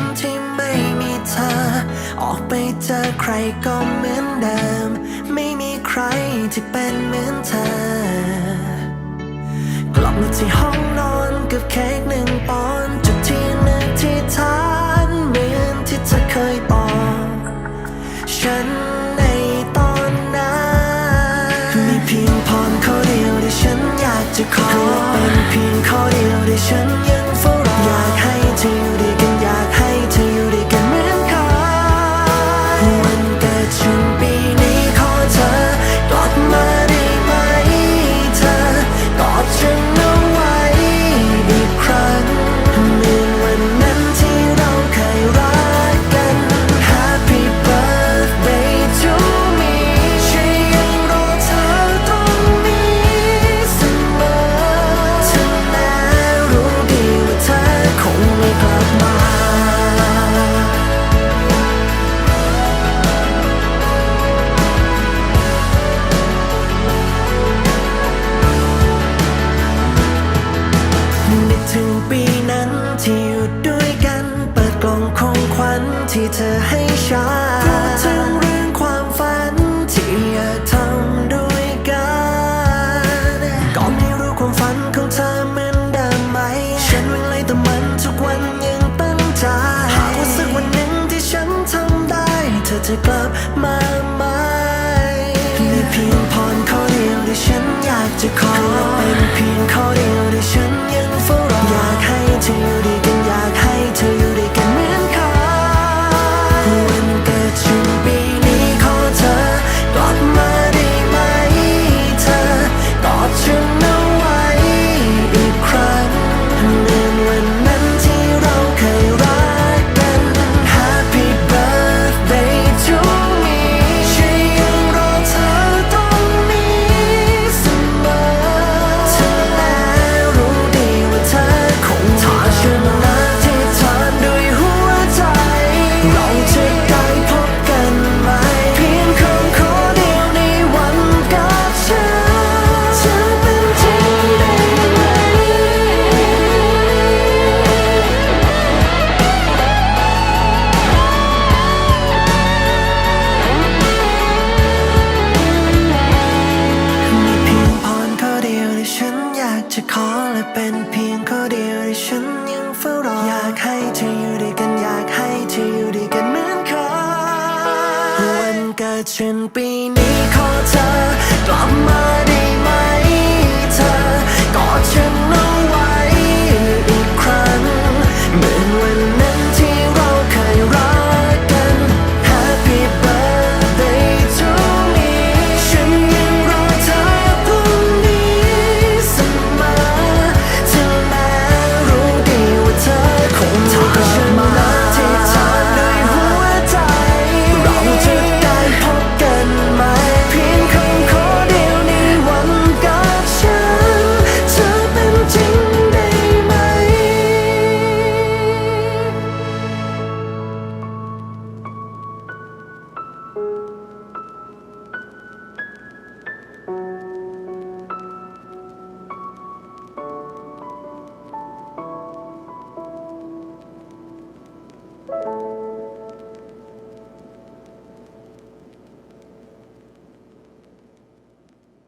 ันที่ไม่มีเธอ ออกไปเจอใครก็เหมือนเดิม ไม่มีใครที่เป็นเหมือนเธอ กลับมาที่ห้องนอนกับเค้ก ถึงปีนั้นที่อยู่ด้วยกัน เปิดกล่องของขวัญที่เธอให้ฉันพูดถึงเรื่องความฝันที่อยากทำด้วยกันก็ไม่รู้ความฝันของเธอเหมืนดิมไหฉันวิ่งไล่ต่มันทุกวันยังตั้งใจหากว่าสักวันหนึ่งที่ฉันทำได้ เธอจะกลับมาไหมมีเพียงพรข้อเดียวที่ฉันอยากจะขอ my